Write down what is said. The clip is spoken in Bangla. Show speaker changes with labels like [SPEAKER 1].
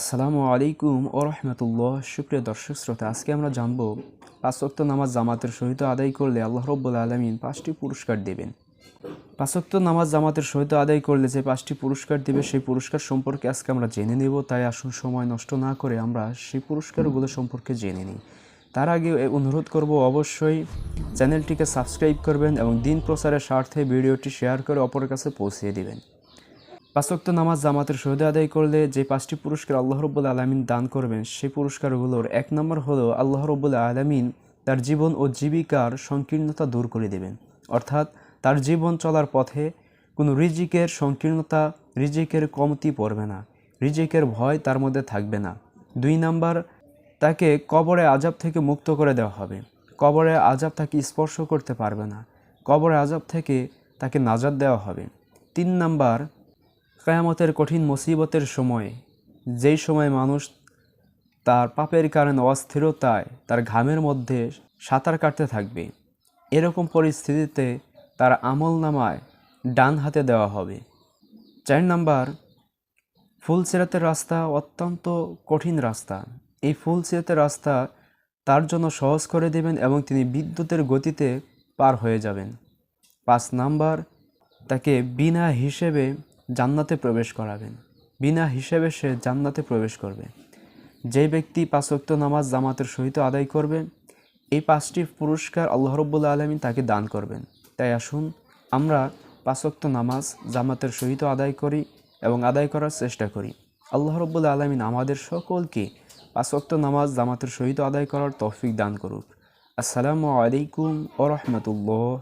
[SPEAKER 1] আসসালামু আলাইকুম ও রহমতুল্লাহ। সুপ্রিয় দর্শক শ্রোতা, আজকে আমরা জানব পাঁচক্ত নামাজ জামাতের সহিত আদায় করলে আল্লাহ রব্বুল আলমিন পাঁচটি পুরস্কার দেবেন। পাঁচক্ত নামাজ জামাতের সহিত আদায় করলে যে পাঁচটি পুরস্কার দেবে, সেই পুরস্কার সম্পর্কে আজকে আমরা জেনে নেব। তাই আসুন সময় নষ্ট না করে আমরা সেই পুরস্কারগুলো সম্পর্কে জেনে নিই। তার আগে অনুরোধ করব, অবশ্যই চ্যানেলটিকে সাবস্ক্রাইব করবেন এবং দিন প্রচারের স্বার্থে ভিডিওটি শেয়ার করে অপরের কাছে পৌঁছিয়ে দিবেন। পাঁচক্ত নামাজ জামাতের সহিদে আদায় করলে যে পাঁচটি পুরস্কার আল্লাহ রব্বুল আলমিন দান করবেন, সেই পুরস্কারগুলোর এক নম্বর হলো আল্লাহ রব্বুল আলমিন তার জীবন ও জীবিকার সংকীর্ণতা দূর করে দেবেন। অর্থাৎ তার জীবন চলার পথে কোনো রিজিকের সংকীর্ণতা, রিজিকের কমতি পড়বে না, রিজিকের ভয় তার মধ্যে থাকবে না। দুই নাম্বার, তাকে কবরে আজাব থেকে মুক্ত করে দেওয়া হবে। কবরে আজাব তাকে স্পর্শ করতে পারবে না। কবরে আজাব থেকে তাকে নাজাদ দেওয়া হবে। তিন নাম্বার কেয়ামতের কঠিন মুসিবতের সময়, যেই সময় মানুষ তার পাপের কারণে অস্থিরতায়, তার ঘামের মধ্যে সাঁতার কাটতে থাকবে, এরকম পরিস্থিতিতে তার আমল নামায় ডান হাতে দেওয়া হবে। চার নাম্বার, ফুল সিরাতের রাস্তা অত্যন্ত কঠিন রাস্তা। এই ফুল সিরাতের রাস্তা তার জন্য সহজ করে দেবেন এবং তিনি বিদ্যুতের গতিতে পার হয়ে যাবেন। পাঁচ নাম্বার, তাকে বিনা হিসেবে জান্নাতে প্রবেশ করাবেন। বিনা হিসেবে সে জান্নাতে প্রবেশ করবে। যে ব্যক্তি পাঁচক্ত নামাজ জামাতের সহিত আদায় করবে, এই পাঁচটি পুরস্কার আল্লাহ রব্বুল্লা আলমী তাকে দান করবেন। তাই আসুন, আমরা পাঁচক্ত নামাজ জামাতের সহিত আদায় করি এবং আদায় করার চেষ্টা করি। আল্লাহ রব্বুল্লা আলমিন আমাদের সকলকে পাঁচক্ত নামাজ জামাতের সহিত আদায় করার তৌফিক দান করুক। আসসালামু আলাইকুম ও রহমতুল্লাহ।